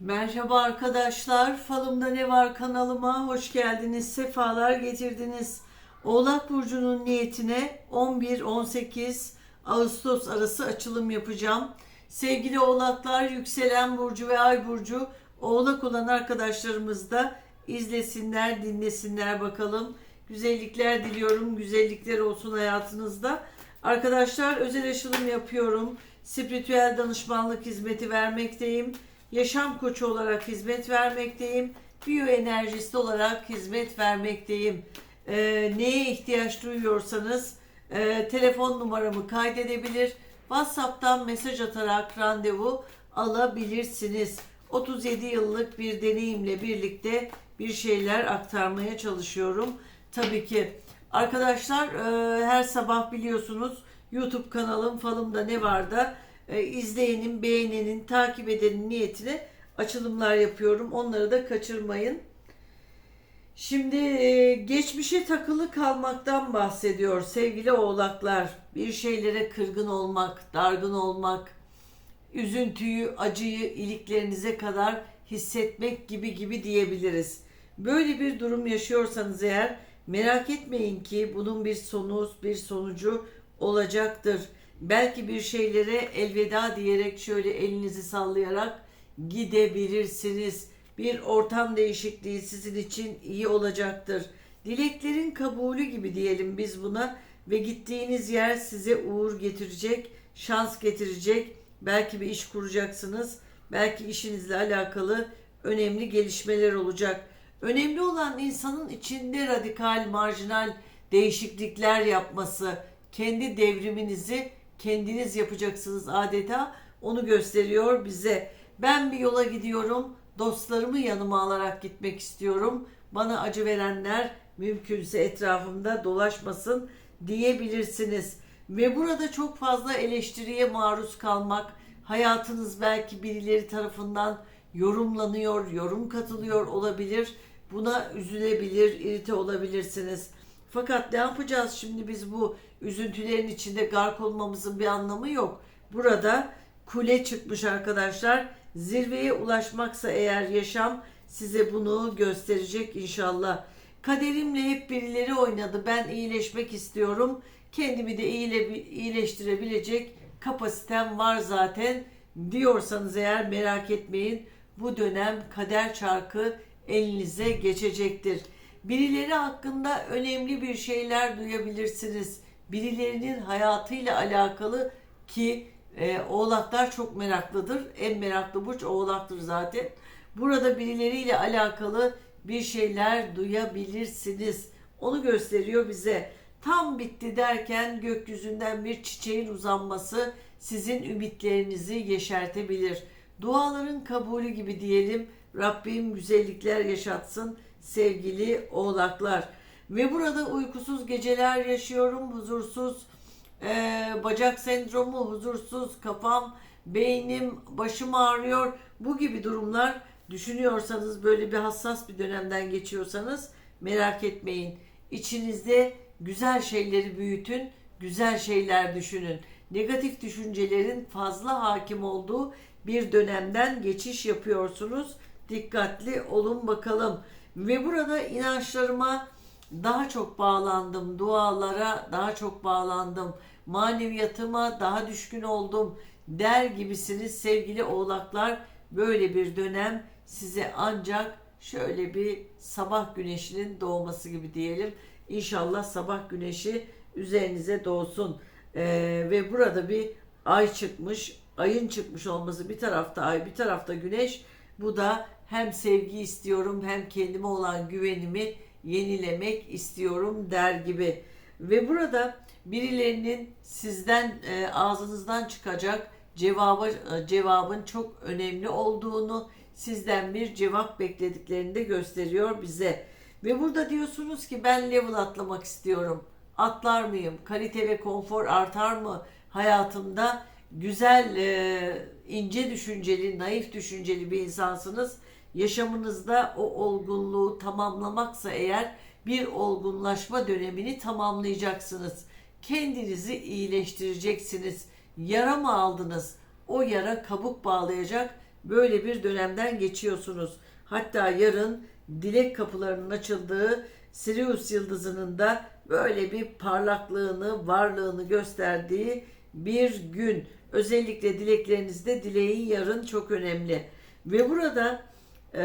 Merhaba arkadaşlar, Falımda Ne Var kanalıma hoş geldiniz, sefalar getirdiniz. Oğlak Burcu'nun niyetine 11-18 Ağustos arası açılım yapacağım. Sevgili oğlaklar, yükselen burcu ve ay burcu oğlak olan arkadaşlarımız da izlesinler, dinlesinler bakalım. Güzellikler diliyorum, güzellikler olsun hayatınızda. Arkadaşlar özel açılım yapıyorum. Spiritüel danışmanlık hizmeti vermekteyim. Yaşam koçu olarak hizmet vermekteyim. Biyoenerjist olarak hizmet vermekteyim. Ee, neye ihtiyaç duyuyorsanız e, telefon numaramı kaydedebilir. WhatsApp'tan mesaj atarak randevu alabilirsiniz. 37 yıllık bir deneyimle birlikte bir şeyler aktarmaya çalışıyorum. Tabii ki arkadaşlar e, her sabah biliyorsunuz YouTube kanalım Falımda Ne Var da e, izleyenin, beğenenin, takip edenin niyetine açılımlar yapıyorum. Onları da kaçırmayın. Şimdi e, geçmişe takılı kalmaktan bahsediyor sevgili oğlaklar. Bir şeylere kırgın olmak, dargın olmak, üzüntüyü, acıyı iliklerinize kadar hissetmek gibi gibi diyebiliriz. Böyle bir durum yaşıyorsanız eğer merak etmeyin ki bunun bir sonu, bir sonucu olacaktır. Belki bir şeylere elveda diyerek şöyle elinizi sallayarak gidebilirsiniz. Bir ortam değişikliği sizin için iyi olacaktır. Dileklerin kabulü gibi diyelim biz buna ve gittiğiniz yer size uğur getirecek, şans getirecek. Belki bir iş kuracaksınız. Belki işinizle alakalı önemli gelişmeler olacak. Önemli olan insanın içinde radikal, marjinal değişiklikler yapması, kendi devriminizi kendiniz yapacaksınız adeta. Onu gösteriyor bize. Ben bir yola gidiyorum. Dostlarımı yanıma alarak gitmek istiyorum. Bana acı verenler mümkünse etrafımda dolaşmasın diyebilirsiniz. Ve burada çok fazla eleştiriye maruz kalmak, hayatınız belki birileri tarafından yorumlanıyor, yorum katılıyor olabilir. Buna üzülebilir, irite olabilirsiniz. Fakat ne yapacağız şimdi biz bu üzüntülerin içinde gark olmamızın bir anlamı yok. Burada kule çıkmış arkadaşlar. Zirveye ulaşmaksa eğer yaşam size bunu gösterecek inşallah. Kaderimle hep birileri oynadı. Ben iyileşmek istiyorum. Kendimi de iyile, iyileştirebilecek kapasitem var zaten diyorsanız eğer merak etmeyin. Bu dönem kader çarkı elinize geçecektir. Birileri hakkında önemli bir şeyler duyabilirsiniz. Birilerinin hayatıyla alakalı ki e, oğlaklar çok meraklıdır. En meraklı burç oğlaktır zaten. Burada birileriyle alakalı bir şeyler duyabilirsiniz. Onu gösteriyor bize. Tam bitti derken gökyüzünden bir çiçeğin uzanması sizin ümitlerinizi yeşertebilir. Duaların kabulü gibi diyelim. Rabbim güzellikler yaşatsın sevgili oğlaklar. Ve burada uykusuz geceler yaşıyorum, huzursuz e, bacak sendromu, huzursuz kafam, beynim, başım ağrıyor. Bu gibi durumlar düşünüyorsanız böyle bir hassas bir dönemden geçiyorsanız merak etmeyin. İçinizde güzel şeyleri büyütün, güzel şeyler düşünün. Negatif düşüncelerin fazla hakim olduğu bir dönemden geçiş yapıyorsunuz. Dikkatli olun bakalım. Ve burada inançlarıma daha çok bağlandım. Dualara daha çok bağlandım. Maneviyatıma daha düşkün oldum der gibisiniz sevgili oğlaklar. Böyle bir dönem size ancak şöyle bir sabah güneşinin doğması gibi diyelim. İnşallah sabah güneşi üzerinize doğsun. Ee, ve burada bir ay çıkmış. Ayın çıkmış olması bir tarafta ay bir tarafta güneş. Bu da hem sevgi istiyorum hem kendime olan güvenimi yenilemek istiyorum der gibi. Ve burada birilerinin sizden e, ağzınızdan çıkacak cevabı e, cevabın çok önemli olduğunu, sizden bir cevap beklediklerini de gösteriyor bize. Ve burada diyorsunuz ki ben level atlamak istiyorum. Atlar mıyım? Kalite ve konfor artar mı hayatımda? Güzel, e, ince düşünceli, naif düşünceli bir insansınız yaşamınızda o olgunluğu tamamlamaksa eğer bir olgunlaşma dönemini tamamlayacaksınız. Kendinizi iyileştireceksiniz. Yara mı aldınız? O yara kabuk bağlayacak böyle bir dönemden geçiyorsunuz. Hatta yarın dilek kapılarının açıldığı Sirius yıldızının da böyle bir parlaklığını, varlığını gösterdiği bir gün. Özellikle dileklerinizde dileğin yarın çok önemli. Ve burada e,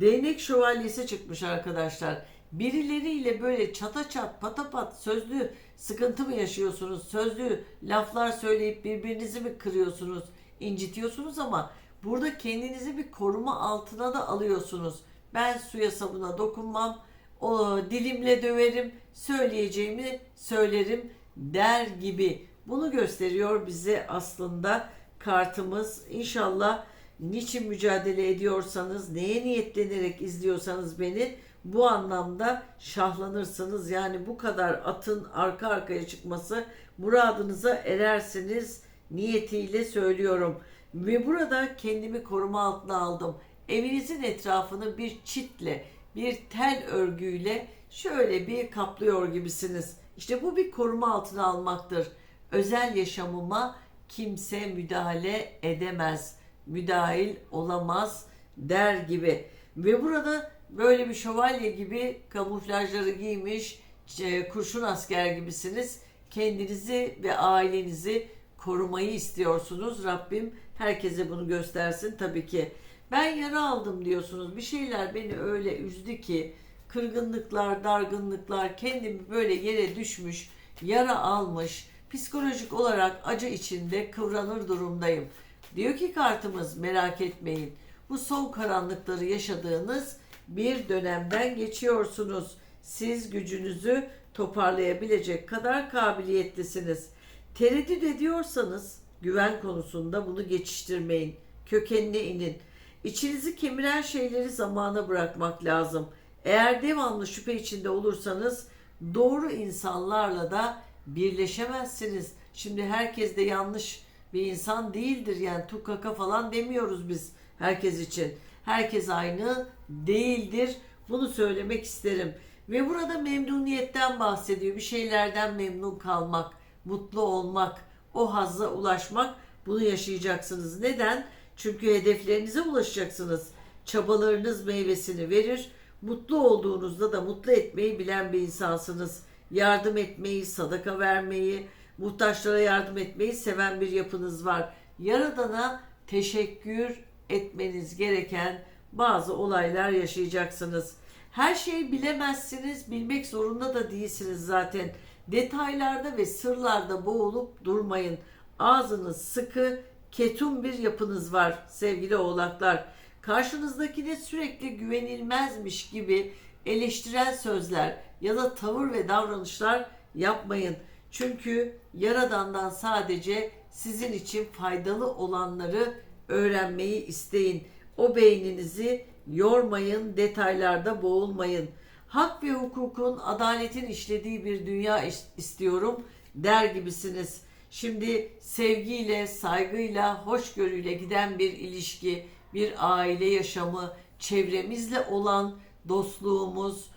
değnek şövalyesi çıkmış arkadaşlar. Birileriyle böyle çata çat pata pat sözlü sıkıntı mı yaşıyorsunuz? Sözlü laflar söyleyip birbirinizi mi kırıyorsunuz? incitiyorsunuz ama burada kendinizi bir koruma altına da alıyorsunuz. Ben suya sabuna dokunmam. O dilimle döverim. Söyleyeceğimi söylerim der gibi. Bunu gösteriyor bize aslında kartımız. İnşallah niçin mücadele ediyorsanız, neye niyetlenerek izliyorsanız beni bu anlamda şahlanırsınız. Yani bu kadar atın arka arkaya çıkması muradınıza erersiniz niyetiyle söylüyorum. Ve burada kendimi koruma altına aldım. Evinizin etrafını bir çitle, bir tel örgüyle şöyle bir kaplıyor gibisiniz. İşte bu bir koruma altına almaktır. Özel yaşamıma kimse müdahale edemez, müdahil olamaz der gibi. Ve burada böyle bir şövalye gibi kamuflajları giymiş e, kurşun asker gibisiniz. Kendinizi ve ailenizi korumayı istiyorsunuz. Rabbim herkese bunu göstersin tabii ki. Ben yara aldım diyorsunuz. Bir şeyler beni öyle üzdü ki kırgınlıklar, dargınlıklar, kendimi böyle yere düşmüş, yara almış, psikolojik olarak acı içinde kıvranır durumdayım. Diyor ki kartımız merak etmeyin. Bu son karanlıkları yaşadığınız bir dönemden geçiyorsunuz. Siz gücünüzü toparlayabilecek kadar kabiliyetlisiniz. Tereddüt ediyorsanız güven konusunda bunu geçiştirmeyin. Kökenine inin. İçinizi kemiren şeyleri zamana bırakmak lazım. Eğer devamlı şüphe içinde olursanız doğru insanlarla da birleşemezsiniz. Şimdi herkes de yanlış bir insan değildir. Yani tukaka falan demiyoruz biz herkes için. Herkes aynı değildir. Bunu söylemek isterim. Ve burada memnuniyetten bahsediyor. Bir şeylerden memnun kalmak, mutlu olmak, o hazza ulaşmak bunu yaşayacaksınız. Neden? Çünkü hedeflerinize ulaşacaksınız. Çabalarınız meyvesini verir. Mutlu olduğunuzda da mutlu etmeyi bilen bir insansınız. Yardım etmeyi, sadaka vermeyi, muhtaçlara yardım etmeyi seven bir yapınız var. Yaradana teşekkür etmeniz gereken bazı olaylar yaşayacaksınız. Her şeyi bilemezsiniz, bilmek zorunda da değilsiniz zaten. Detaylarda ve sırlarda boğulup durmayın. Ağzınız sıkı, ketum bir yapınız var sevgili oğlaklar. Karşınızdakine sürekli güvenilmezmiş gibi eleştirel sözler ya da tavır ve davranışlar yapmayın. Çünkü Yaradan'dan sadece sizin için faydalı olanları öğrenmeyi isteyin. O beyninizi yormayın, detaylarda boğulmayın. Hak ve hukukun, adaletin işlediği bir dünya istiyorum der gibisiniz. Şimdi sevgiyle, saygıyla, hoşgörüyle giden bir ilişki, bir aile yaşamı, çevremizle olan dostluğumuz,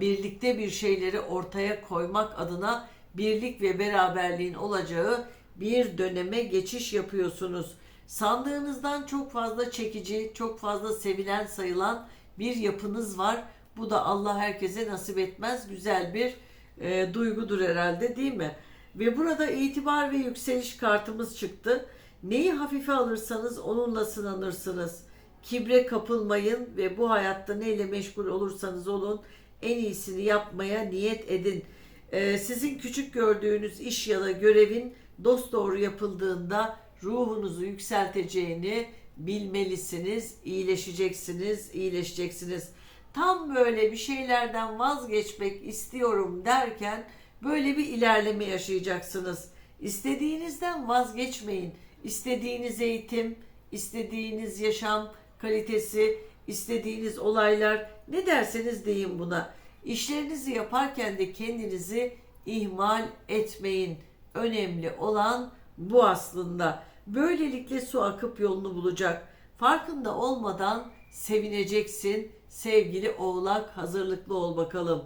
birlikte bir şeyleri ortaya koymak adına birlik ve beraberliğin olacağı bir döneme geçiş yapıyorsunuz. Sandığınızdan çok fazla çekici, çok fazla sevilen sayılan bir yapınız var. Bu da Allah herkese nasip etmez. Güzel bir e, duygudur herhalde değil mi? Ve burada itibar ve yükseliş kartımız çıktı. Neyi hafife alırsanız onunla sınanırsınız. Kibre kapılmayın ve bu hayatta neyle meşgul olursanız olun en iyisini yapmaya niyet edin. Ee, sizin küçük gördüğünüz iş ya da görevin dost doğru yapıldığında ruhunuzu yükselteceğini bilmelisiniz. İyileşeceksiniz, iyileşeceksiniz. Tam böyle bir şeylerden vazgeçmek istiyorum derken böyle bir ilerleme yaşayacaksınız. İstediğinizden vazgeçmeyin. İstediğiniz eğitim, istediğiniz yaşam kalitesi, istediğiniz olaylar ne derseniz deyin buna. İşlerinizi yaparken de kendinizi ihmal etmeyin. Önemli olan bu aslında. Böylelikle su akıp yolunu bulacak. Farkında olmadan sevineceksin. Sevgili oğlak hazırlıklı ol bakalım.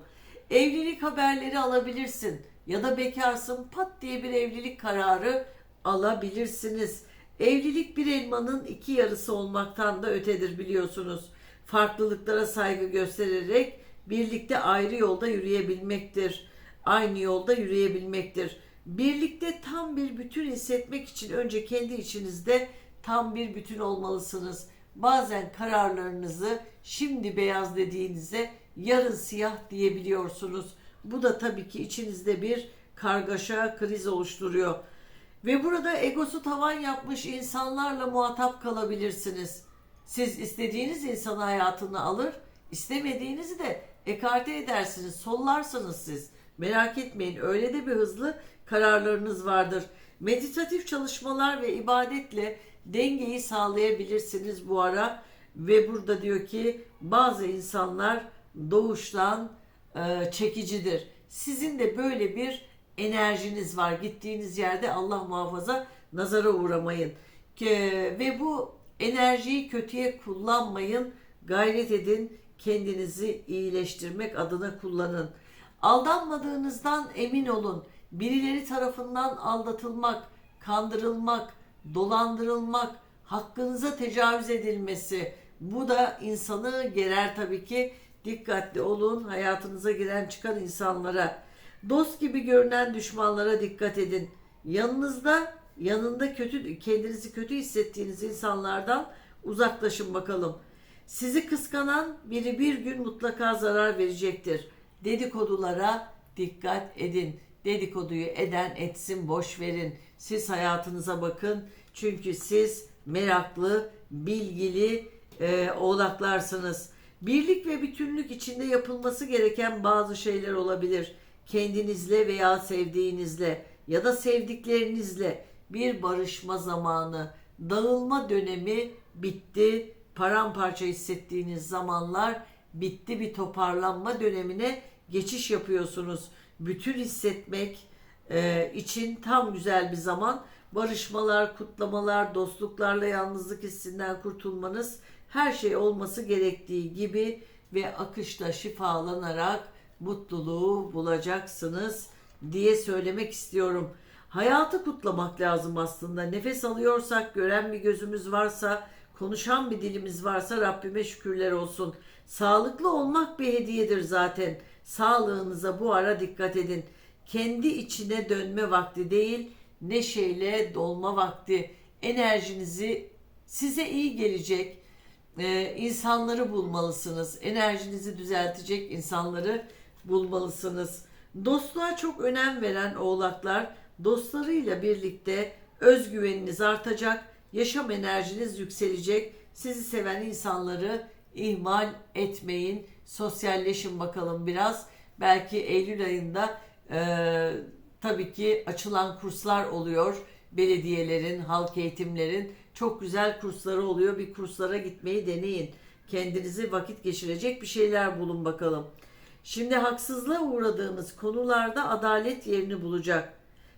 Evlilik haberleri alabilirsin ya da bekarsın pat diye bir evlilik kararı alabilirsiniz. Evlilik bir elmanın iki yarısı olmaktan da ötedir biliyorsunuz. Farklılıklara saygı göstererek birlikte ayrı yolda yürüyebilmektir. Aynı yolda yürüyebilmektir. Birlikte tam bir bütün hissetmek için önce kendi içinizde tam bir bütün olmalısınız. Bazen kararlarınızı şimdi beyaz dediğinizde yarın siyah diyebiliyorsunuz. Bu da tabii ki içinizde bir kargaşa, kriz oluşturuyor. Ve burada egosu tavan yapmış insanlarla muhatap kalabilirsiniz. Siz istediğiniz insanı hayatına alır, istemediğinizi de ekarte edersiniz, sollarsınız siz. Merak etmeyin öyle de bir hızlı kararlarınız vardır. Meditatif çalışmalar ve ibadetle dengeyi sağlayabilirsiniz bu ara. Ve burada diyor ki bazı insanlar doğuştan e, çekicidir. Sizin de böyle bir enerjiniz var. Gittiğiniz yerde Allah muhafaza nazara uğramayın. Ke- Ve bu enerjiyi kötüye kullanmayın. Gayret edin. Kendinizi iyileştirmek adına kullanın. Aldanmadığınızdan emin olun. Birileri tarafından aldatılmak, kandırılmak, dolandırılmak, hakkınıza tecavüz edilmesi bu da insanı gerer tabii ki. Dikkatli olun hayatınıza giren çıkan insanlara. Dost gibi görünen düşmanlara dikkat edin. Yanınızda yanında kötü kendinizi kötü hissettiğiniz insanlardan uzaklaşın bakalım. Sizi kıskanan biri bir gün mutlaka zarar verecektir. Dedikodulara dikkat edin. Dedikoduyu eden etsin boş verin. Siz hayatınıza bakın. Çünkü siz meraklı, bilgili e, oğlaklarsınız. Birlik ve bütünlük içinde yapılması gereken bazı şeyler olabilir. Kendinizle veya sevdiğinizle ya da sevdiklerinizle bir barışma zamanı, dağılma dönemi bitti. Paramparça hissettiğiniz zamanlar bitti. Bir toparlanma dönemine geçiş yapıyorsunuz. Bütün hissetmek e, için tam güzel bir zaman. Barışmalar, kutlamalar, dostluklarla yalnızlık hissinden kurtulmanız her şey olması gerektiği gibi ve akışta şifalanarak mutluluğu bulacaksınız diye söylemek istiyorum. Hayatı kutlamak lazım aslında. Nefes alıyorsak, gören bir gözümüz varsa, konuşan bir dilimiz varsa Rabbime şükürler olsun. Sağlıklı olmak bir hediyedir zaten. Sağlığınıza bu ara dikkat edin. Kendi içine dönme vakti değil, neşeyle dolma vakti. Enerjinizi size iyi gelecek e, insanları bulmalısınız. Enerjinizi düzeltecek insanları bulmalısınız. Dostluğa çok önem veren oğlaklar dostlarıyla birlikte özgüveniniz artacak, yaşam enerjiniz yükselecek. Sizi seven insanları ihmal etmeyin. Sosyalleşin bakalım biraz. Belki Eylül ayında e, tabii ki açılan kurslar oluyor. Belediyelerin, halk eğitimlerin çok güzel kursları oluyor. Bir kurslara gitmeyi deneyin. Kendinizi vakit geçirecek bir şeyler bulun bakalım. Şimdi haksızlığa uğradığınız konularda adalet yerini bulacak.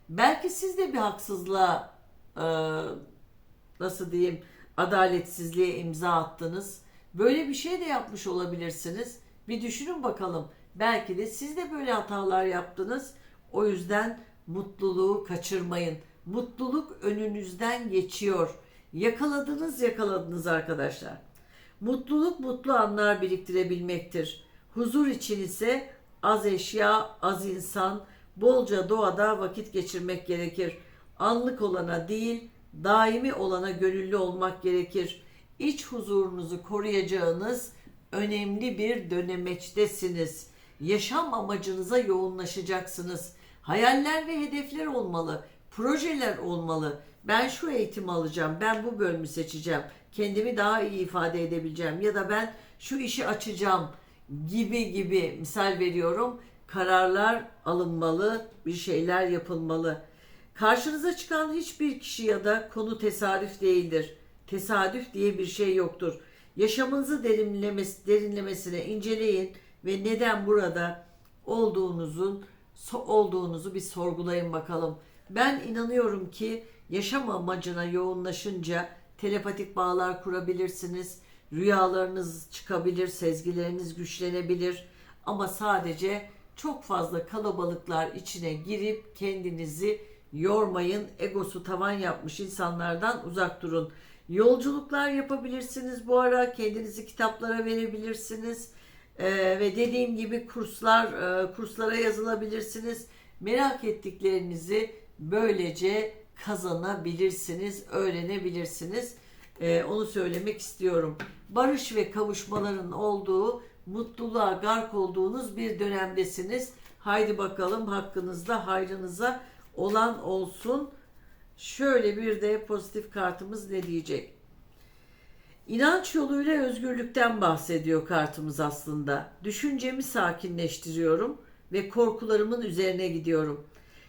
Belki siz de bir haksızlığa e, nasıl diyeyim adaletsizliğe imza attınız. Böyle bir şey de yapmış olabilirsiniz. Bir düşünün bakalım. Belki de siz de böyle hatalar yaptınız. O yüzden mutluluğu kaçırmayın. Mutluluk önünüzden geçiyor. Yakaladınız yakaladınız arkadaşlar. Mutluluk mutlu anlar biriktirebilmektir. Huzur için ise az eşya, az insan, bolca doğada vakit geçirmek gerekir. Anlık olana değil, daimi olana gönüllü olmak gerekir. İç huzurunuzu koruyacağınız önemli bir dönemeçtesiniz. Yaşam amacınıza yoğunlaşacaksınız. Hayaller ve hedefler olmalı, projeler olmalı. Ben şu eğitim alacağım, ben bu bölümü seçeceğim, kendimi daha iyi ifade edebileceğim ya da ben şu işi açacağım gibi gibi misal veriyorum. Kararlar alınmalı, bir şeyler yapılmalı. Karşınıza çıkan hiçbir kişi ya da konu tesadüf değildir. Tesadüf diye bir şey yoktur. Yaşamınızı derinlemesi, derinlemesine inceleyin ve neden burada olduğunuzun olduğunuzu bir sorgulayın bakalım. Ben inanıyorum ki yaşam amacına yoğunlaşınca telepatik bağlar kurabilirsiniz. Rüyalarınız çıkabilir, sezgileriniz güçlenebilir. Ama sadece çok fazla kalabalıklar içine girip kendinizi yormayın. Egosu tavan yapmış insanlardan uzak durun. Yolculuklar yapabilirsiniz bu ara. Kendinizi kitaplara verebilirsiniz. Ee, ve dediğim gibi kurslar, e, kurslara yazılabilirsiniz. Merak ettiklerinizi böylece kazanabilirsiniz, öğrenebilirsiniz. Ee, onu söylemek istiyorum. Barış ve kavuşmaların olduğu, mutluluğa gark olduğunuz bir dönemdesiniz. Haydi bakalım hakkınızda hayrınıza olan olsun. Şöyle bir de pozitif kartımız ne diyecek? İnanç yoluyla özgürlükten bahsediyor kartımız aslında. Düşüncemi sakinleştiriyorum ve korkularımın üzerine gidiyorum.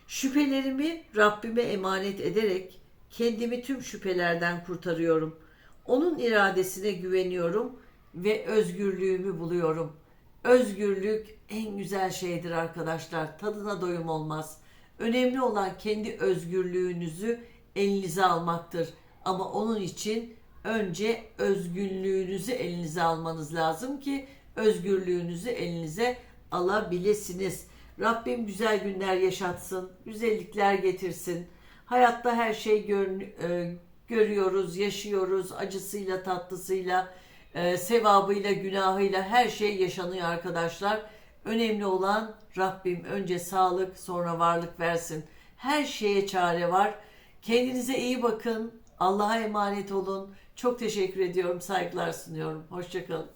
Şüphelerimi Rabbime emanet ederek kendimi tüm şüphelerden kurtarıyorum. Onun iradesine güveniyorum ve özgürlüğümü buluyorum. Özgürlük en güzel şeydir arkadaşlar. Tadına doyum olmaz. Önemli olan kendi özgürlüğünüzü elinize almaktır. Ama onun için önce özgürlüğünüzü elinize almanız lazım ki özgürlüğünüzü elinize alabilirsiniz. Rabbim güzel günler yaşatsın, güzellikler getirsin. Hayatta her şey gör- e, görüyoruz, yaşıyoruz acısıyla, tatlısıyla, e, sevabıyla, günahıyla her şey yaşanıyor arkadaşlar. Önemli olan Rabbim önce sağlık sonra varlık versin. Her şeye çare var. Kendinize iyi bakın. Allah'a emanet olun. Çok teşekkür ediyorum. Saygılar sunuyorum. Hoşçakalın.